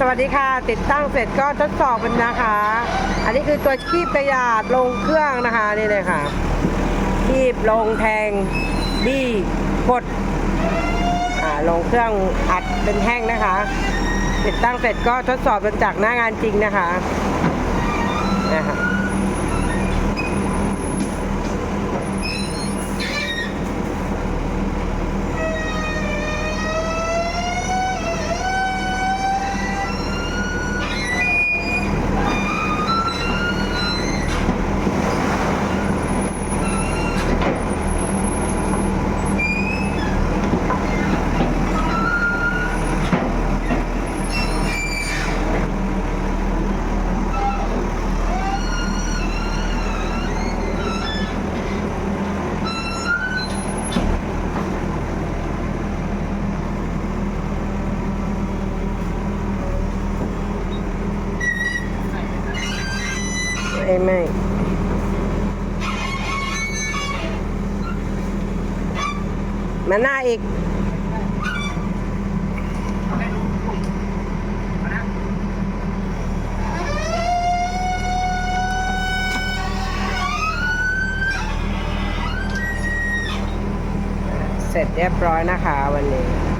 สวัสดีค่ะ ติดตั้งเสร็จก็ทดสอบกันนะคะ อันนี้คือตัวคีบกระยาดลงเครื่องนะคะนี่เลยค่ะ คีบลงแทงบี้กดลงเครื่องอัดเป็นแท่งนะคะ ติดตั้งเสร็จก็ทดสอบกันจากหน้างานจริงนะคะนะคะ ไม่ไม่มาหน้าอีกเสร็จเรียบร้อยนะคะวันนี้